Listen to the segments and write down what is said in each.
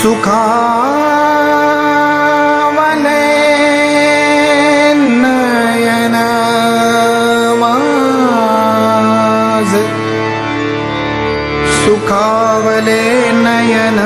सुखावले नयन सुखावले नयन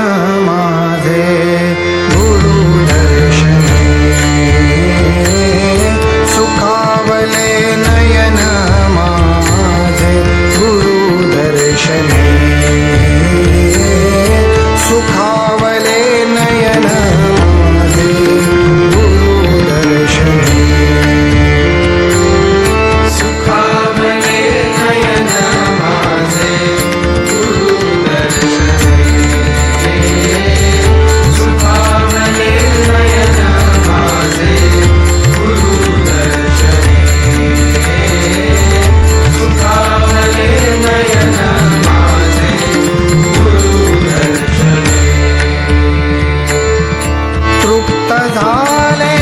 மாலை